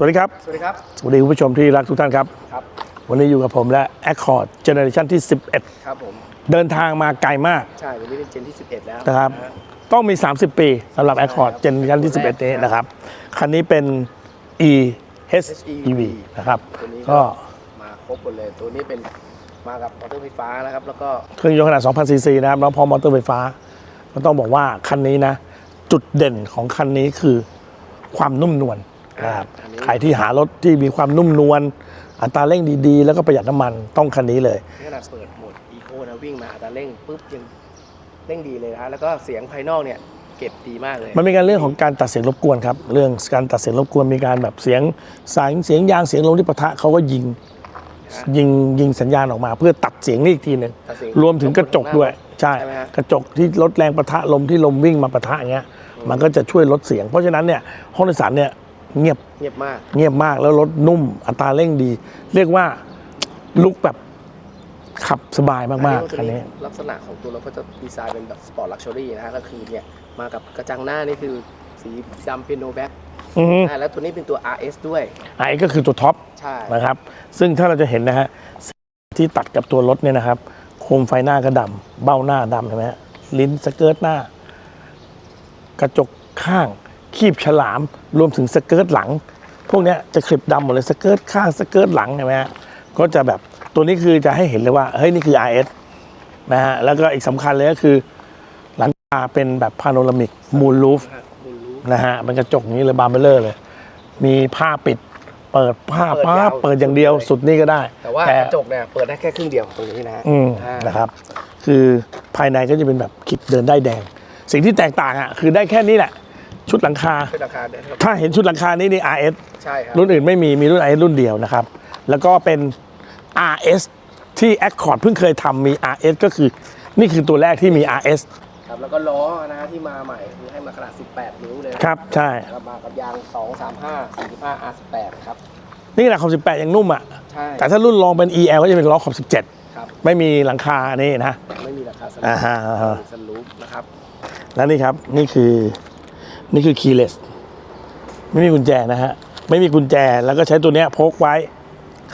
สวัสดีครับ สวัสดีครับ สวัสดีคุณผู้ชมที่รักทุกท่านครับ ครับ วันนี้อยู่กับผมและ Accord Generation ที่ครับผม11เดินทางมาไกลมาก ใช่ วันนี้เป็นเจนที่ 11 แล้วนะครับฮต้องมี 30 ปีสำหรับใช่ Accord ครับ Generation ที่ 11 นี้นะครับ คันนี้เป็น e HEV นะครับตัวนี้ก็มาครบหมดเลย ตัวนี้เป็นมากับมอเตอร์ไฟฟ้านะครับ แล้วก็เครื่องยนต์ขนาด 2,000ซีซีนะครับแล้วพร้อมมอเตอร์ไฟฟ้า ก็ต้องบอกว่าคันนี้นะ จุดเด่นของคันนี้คือความนุ่มนวล นะครับอันนี้ใครที่หารถที่มีความนุ่มนวลอัตราเร่งดีๆ แล้วก็ประหยัดน้ำมันต้องคันนี้เลยนี่ขนาดเปิดโหมดอีโคนะวิ่งมาอัตราเร่งปุ๊บยังเร่งดีเลยนะฮะแล้วก็เสียงภายนอกเนี่ยเก็บดีมากเลย มันมีการเรื่องของการตัดเสียงรบกวนครับ เรื่องการตัดเสียงรบกวนมีการแบบเสียงสายเสียงยางเสียงลมที่ปะทะเขาก็ยิงยิงยิงสัญญาณออกมา เพื่อตัดเสียงนี่อีกทีหนึ่งตัดเสียงรวมถึงกระจกด้วยใช่ใช่ไหมฮะกระจกที่ลดแรงปะทะลมที่ลมวิ่งมาปะทะอย่างเงี้ยมันก็จะช่วยลดเสียง เพราะฉะนั้นเนี่ยห้องโดยสารเนี่ย เงียบเงียบมาก เงียบมากแล้วรถนุ่มอัตราเร่งดี เรียกว่าลุกแบบขับสบายมากๆคันนี้ลักษณะของตัวรถก็จะดีไซน์เป็นแบบสปอร์ตลักชัวรี่นะฮะก็คือเนี่ยมากับกระจังหน้านี่คือสีดำเปียโนแบ็คอือฮึอ่าแล้วตัวนี้เป็นตัว RS ด้วยไอ้ก็คือตัวท็อปใช่นะครับ ซึ่งถ้าเราจะเห็นนะฮะที่ตัดกับตัวรถเนี่ยนะครับ โคมไฟหน้าก็ดำเบ้าหน้าดำเห็นไหมฮะลิ้นสเกิร์ตหน้า กระจกข้าง คีบฉลาม รวมถึงสเกิร์ตหลัง พวกเนี้ยจะคลิปดำหมดเลยสเกิร์ตข้างสเกิร์ตหลังเห็นไหมฮะก็จะแบบตัวนี้คือจะให้เห็นเลยว่าเฮ้ยนี่คือ RS นะฮะแล้วก็อีกสำคัญเลยก็คือ หลังคาเป็นแบบพาโนรามิกมูลลูฟมูลรู้นะฮะมันกระจกอย่างนี้เลยบานเบลเลอร์เลย มีผ้าปิดเปิดผ้าเปิดป้ายาวเปิดอย่างเดียวสุดนี่ก็ได้ แต่ว่ากระจกเนี่ยเปิดได้แค่ครึ่งเดียวตรงนี้นะฮะอืมอ่านะครับ คือภายในก็จะเป็นแบบคลิปเดินได้แดง สิ่งที่แตกต่างอะคือได้แค่นี้แหละ ชุดหลังคา เป็นราคาได้ครับถ้าเห็นชุดหลังคานี่นี่ RS ใช่ครับรุ่นอื่นไม่มีมีรุ่น RS รุ่นเดียวนะครับ แล้วก็เป็น RS ที่ Accord เพิ่งเคยทำมี RS ก็คือ นี่คือตัวแรกที่มี RS ครับแล้วก็ล้อนะฮะที่มาใหม่คือให้มาขนาด 18 นิ้วเลยนะครับใช่ แล้วมากับยาง 2 3 5 45 R18 ครับ นี่แหละขอบ 18 ยังนุ่มอะ ใช่แต่ถ้ารุ่นรองเป็น EL ก็จะเป็นล้อขอบ ครับ17 ไม่มีหลังคานี่นะ ไม่มีราคาสอ่าฮะอ่าฮะสลูปนะครับ แล้วนี่ครับ นี่คือ นี่คือ keyless ไม่มีกุญแจนะฮะ ไม่มีกุญแจแล้วก็ใช้ตัวเนี้ยพกไว้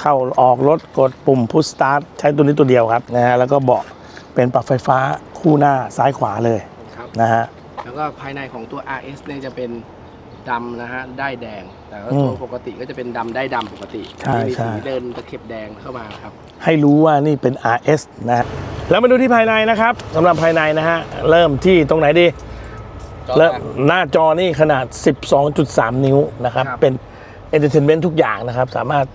เข้าออกรถกดปุ่ม push start ใช้ตัวนี้ตัวเดียวครับนะฮะแล้วก็เบาะเป็นปรับไฟฟ้าคู่หน้าซ้ายขวาเลยครับนะฮะแล้วก็ภายในของตัว RS เนี่ยจะเป็นดำนะฮะได้แดง แต่ว่าอืมตัวปกติก็จะเป็นดำได้ดำปกติใช่ที่มีใช่สีเดินตะเข็บแดงเข้ามาครับ ให้รู้ว่านี่เป็น RS นะฮะแล้วมาดูที่ภายในนะครับสำหรับภายในนะฮะเริ่มที่ตรงไหนดี เริ่มหน้าจอนี่ขนาด 12.3 นิ้วนะครับครับ เป็น Entertainment ทุกอย่างนะครับ สามารถ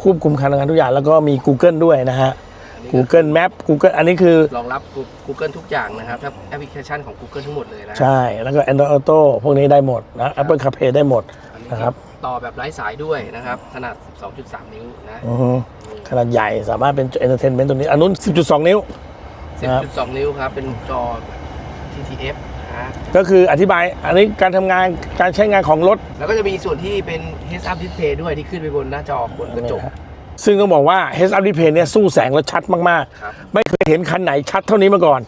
ควบคุมการทำงานทุกอย่าง แล้วก็มี Google ด้วยนะฮะอันนี้ก็ Google Map Google อันนี้คือ รองรับ Google ทุกอย่างนะครับถ้าแอปพลิเคชันของ Google ทั้งหมดเลยนะใช่ แล้วก็ Android Auto พวกนี้ได้หมดนะ Apple CarPlay ได้หมดอันนี้นะครับต่อแบบไร้สายด้วยนะครับ ขนาด 12.3 นิ้วนะอือฮึขนาดใหญ่สามารถเป็น Entertainment ตัวนี้อันนู้น 10.2 นิ้วครับ10.2 นิ้วครับ เป็นจอ TTF นะฮะก็คืออธิบายอันนี้การทำงานการใช้งานของรถ แล้วก็จะมีส่วนที่เป็น Heads Up Display ด้วยที่ขึ้นไปบนหน้าจอบนกระจก ซึ่งต้องบอกว่า Heads Up Display เนี่ยสู้แสงและชัดมากครับ ๆ ไม่เคยเห็นคันไหนชัดเท่านี้มาก่อน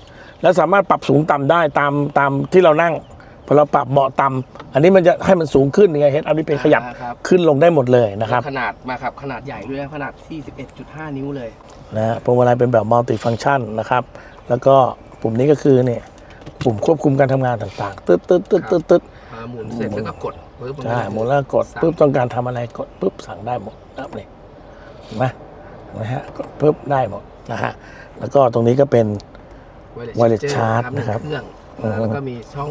แล้วสามารถปรับสูงต่ำได้ตามตามที่เรานั่งพอเราปรับเบาะต่ำอันนี้มันจะให้มันสูงขึ้นยังไง Heads Up Display ขยับอ่าครับ ขึ้นลงได้หมดเลยนะครับ ขนาดมาครับ ขนาดใหญ่ด้วยนะขนาดที่11.5 นิ้วเลย นะฮะพวงมาลัยเป็นแบบมัลติฟัง c t ชันนะครับ แล้วก็ปุ่มนี้ก็คือเนี่ย ปุ่มควบคุมการทำงานต่างๆ ตึ๊ดตึ๊ดตึ๊ดตึ๊ดตึ๊ดอ่าหมุนเสร็จแล้วก็กดปึ๊บใช่หมุนแล้วกดปุ๊บต้องการทำอะไรกดปุ๊บสั่งได้หมดนะครับนี่เห็นไหมเห็นไหมฮะกดปุ๊บได้หมดนะฮะแล้วก็ตรงนี้ก็เป็น Wireless charge หงนะครับเครื่องอือฮึแล้วก็มีช่อง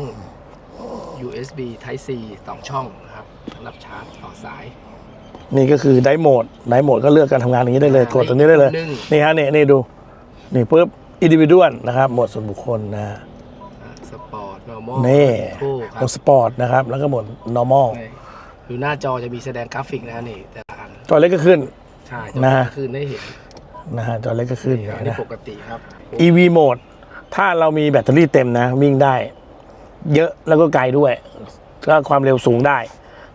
USB Type C สองช่องนะครับสำหรับชาร์จต่อสาย นี่ก็คือได้โหมดได้โหมดก็เลือกการทำงานอย่างนี้ได้เลยอ่ากดตรงนี้ได้เลยหนึ่งนี่ฮะนี่นี่ดู นี่ปุ๊บอินดิวิดวลนะครับ โหมดส่วนบุคคลนะฮะสปอร์ต normal นี่โค้คโหมรับดสปอร์ตนะครับ แล้วก็โหมด normal นี่อยู่หน้าจอจะมีแสดงกราฟิกนะนี่แต่ละอันจอเล็กก็ขึ้น ใช่นะฮะจะขึ้นได้เห็นนะฮะจอเล็กก็ขึ้นอันนี้นะ ปกติครับ EV โหมด ถ้าเรามีแบตเตอรี่เต็มนะ วิ่งได้ เยอะแล้วก็ไกลด้วย ก็ความเร็วสูงได้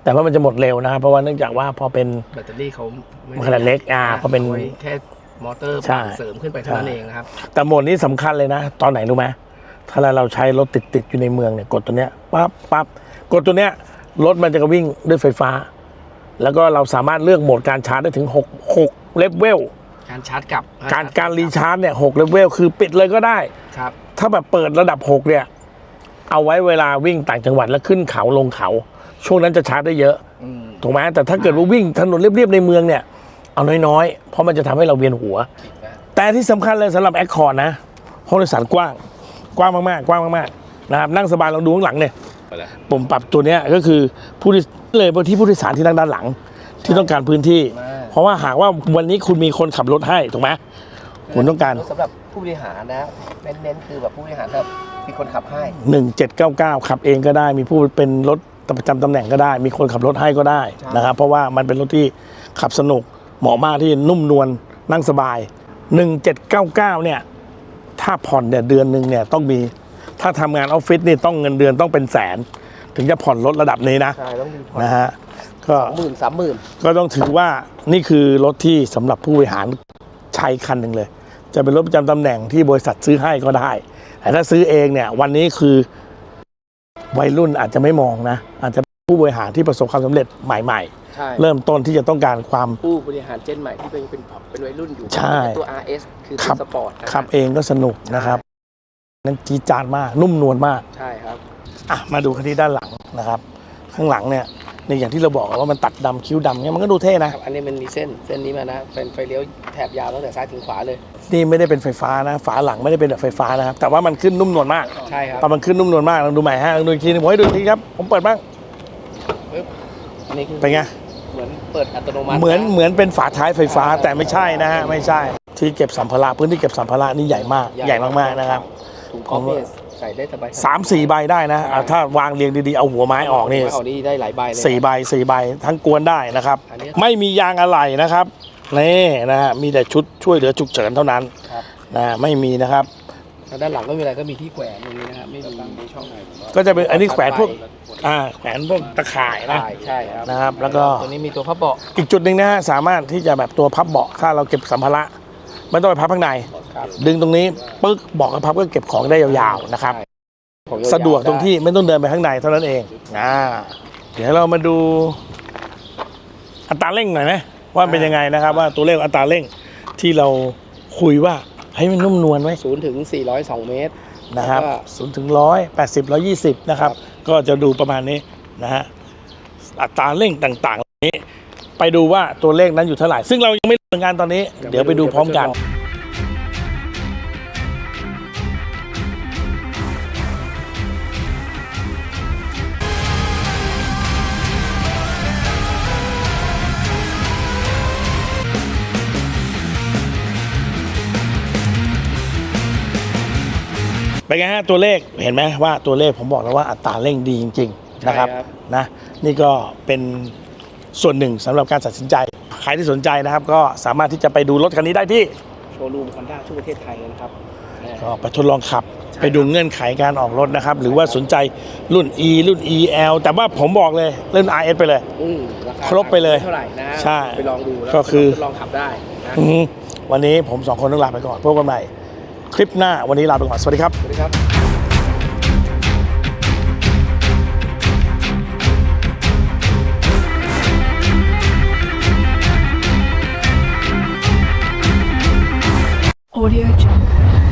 แต่ว่ามันจะหมดเร็วนะครับเพราะว่าเนื่องจากว่าพอเป็น แบตเตอรี่เขาไม่ขนาดเล็กอ่าเพราะเป็นไว้แค่มอเตอร์ใช่เสริมขึ้นไปเท่านั้นเองนะครับแต่โหมดนี้สำคัญเลยนะ ตอนไหนรู้ไหม ถ้าเราใช้รถติดติดๆอยู่ในเมืองเนี่ยกดตัวเนี้ยปั๊บปั๊บกดตัวเนี้ยรถมันจะวิ่งด้วยไฟฟ้า แล้วก็เราสามารถเลือกโหมดการชาร์จได้ถึง6 6เลเวลการชาร์จกลับการการรีชาร์จเนี่ย6เลเวลคือปิดเลยก็ได้ครับ ถ้าแบบเปิดระดับ 6 เนี่ย เอาไว้เวลาวิ่งต่างจังหวัดแล้วขึ้นเขาลงเขา ช่วงนั้นจะชาร์จได้เยอะอืมถูกไหมแต่ถ้าเกิดว่าวิ่งถนนเรียบๆในเมืองเนี่ย เอาน้อยๆ เพราะมันจะทำให้เราเวียนหัวปิดนะแต่ที่สำคัญเลยสำหรับแอคคอร์ดนะห้องโดยสารกว้าง กว้างมากๆกว้างมากๆนะครับนั่งสบายลองดูข้างหลังเนี่ยปุ่มปรับตัวเนี้ยก็คือผู้ที่เลยบนที่ผู้โดยสารที่นั่งด้านหลัง ที่ต้องการพื้นที่มากเพราะว่าหากว่าวันนี้คุณมีคนขับรถให้ถูกไหมคุณต้องการสำหรับผู้บริหารนะเน้นๆคือแบบผู้บริหารครับมีคนขับให้1799ขับเองก็ได้ มีผู้เป็นรถประจำตำแหน่งก็ได้ มีคนขับรถให้ก็ได้ใช่นะครับ เพราะว่ามันเป็นรถที่ขับสนุกเหมาะมากที่นุ่มนวลนั่งสบาย1799เนี่ย ถ้าผ่อนเนี่ยเดือนหนึ่งเนี่ยต้องมีถ้าทำงานออฟฟิศนี่ต้องเงินเดือนต้องเป็นแสน ถึงจะผ่อนรถระดับนี้นะใช่ต้องมีผ่อนนะฮะก็สองหมื่นสามหมื่นก็ต้องถือว่านี่คือรถที่สำหรับผู้บริหารใช้คันหนึ่งเลย จะเป็นรถประจำตำแหน่งที่บริษัทซื้อให้ก็ได้ แต่ถ้าซื้อเองเนี่ย วันนี้คือวัยรุ่นอาจจะไม่มองนะ อาจจะผู้บริหารที่ประสบความสำเร็จใหม่ ใช่ๆเริ่มต้นที่จะต้องการความ ผู้บริหารเจนใหม่ที่เป็นเป็นเป็นวัยรุ่นอยู่ใช่ตัว RS คือครัตัวบสปอร์ตนะขับเองก็สนุกนะครับ นั้นจีดจานมากนุ่มนวลมาก ใช่ครับ อะมาดูคันที่ด้านหลังนะครับ ข้างหลังเนี่ยในอย่างที่เราบอกว่ามันตัดดำคิ้วดำเนี่ยมันก็ดูเท่นะ ครับอันนี้มันมีเส้นเส้นนี้มานะเป็นไฟเลี้ยวแถบยาวตั้งแต่ซ้ายถึงขวาเลย นี่ไม่ได้เป็นไฟฟ้านะ ฝาหลังไม่ได้เป็นแบบไฟฟ้านะครับ แต่ว่ามันขึ้นนุ่มนวลมาก ใช่ครับตอนมันขึ้นนุ่มนวลมากลองดูใหม่ฮะลองดูอีกทีหนึงผมให้ดูอีกทีครับ ผมเปิดบ้าง ปึ๊บอันนี้คือเป็นไง เหมือนเปิดอัตโนมัติเหมือนะเหมือนเป็นฝาท้ายไฟฟ้าอ่าแต่ไม่ใช่นะฮะไม่ใช่ ที่เก็บสัมภาระพื้นที่เก็บสัมภาระนี่ใหญ่มากใหญ่มากๆนะครับถุงกอล์ฟเนี่ยใส่ได้สบายๆสามสี่ใบได้นะอะถ้าวางเรียงดีๆเอาหัวไม้ออกนี่เอานี่ได้หลายใบเลยสี่ใบสี่ใบทั้งกวนได้นะครับ อันนี้ไม่มียางอะไหล่นะครับนี่นะฮะมีแต่ชุดช่วยเหลือฉุกเฉินเท่านั้นครับนะฮะไม่มีนะครับแล้ว ด้านหลังก็มีอะไรก็มีที่แขวนตรงนี้นะครับไม่มีในช่องไหนก็จะเป็นอันนี้แขวนพวกอ่าแขวนพวกตะข่ายนะใช่ใช่ครับนะครับแล้วก็ ตัวนี้มีตัวพับเบาะอีกจุดหนึ่งนะฮะสามารถที่จะแบบตัวพับเบาะถ้าเราเก็บสัมภาระไม่ต้องไปพับข้างใน ครับดึงตรงนี้ปึ๊กเบาะกับพับก็เก็บของได้ยาวๆนะครับใช่ของยาๆสะดวกตรงที่ไม่ต้องเดินไปข้างในเท่านั้นเองอ่าเดี๋ยวเรามาดู อัตราเร่งหน่อยไหมว่าเป็นยังไงนะครับ ว่าตัวเลขอัตราเร่งที่เราคุยว่า ให้มันนุ่มนวลไว้ศูนย์ถึง 402 เมตร นะครับแล้วก็ ศูนย์ถึงร้อยแปดสิบร้อยี่สิบนะครับ ก็จะดูประมาณนี้นะฮะอัตราเร่งต่างๆเหล่านี้ ไปดูว่าตัวเลขนั้นอยู่เท่าไหร่ ซึ่งเรายังไม่รู้เหมือนกันตอนนี้ เดี๋ยวไปดูพร้อมกัน เป็นไงฮะตัวเลขเห็นไหมว่าตัวเลขผมบอกแล้วว่าอัตราเร่งดีจริง ๆ นะครับใช่ครับ นะนี่ก็เป็นส่วนหนึ่งสำหรับการตัดสินใจ ใครที่สนใจนะครับ ก็สามารถที่จะไปดูรถคันนี้ได้ที่ โชว์รูมคอนด้าทั่วประเทศไทยเลยนะครับก็ไปทดลองขับ ใช่ไปดูเงื่อนไขการออกรถนะครับ หรือว่าสนใจรุ่น E รุ่น EL แต่ว่าผมบอกเลยรุ่น RS ไปเลย อืมราคาครบไปเลยเท่าไหร่นะใช่ไปลองดูแล้วก็คือ ทดลองขับได้นะ อือฮึวันนี้ผมสองคนต้องลาไปก่อนพบกันใหม่ คลิปหน้าวันนี้ลาไปก่อนสวัสดีครับสวัสดีครับ Audio Jungle.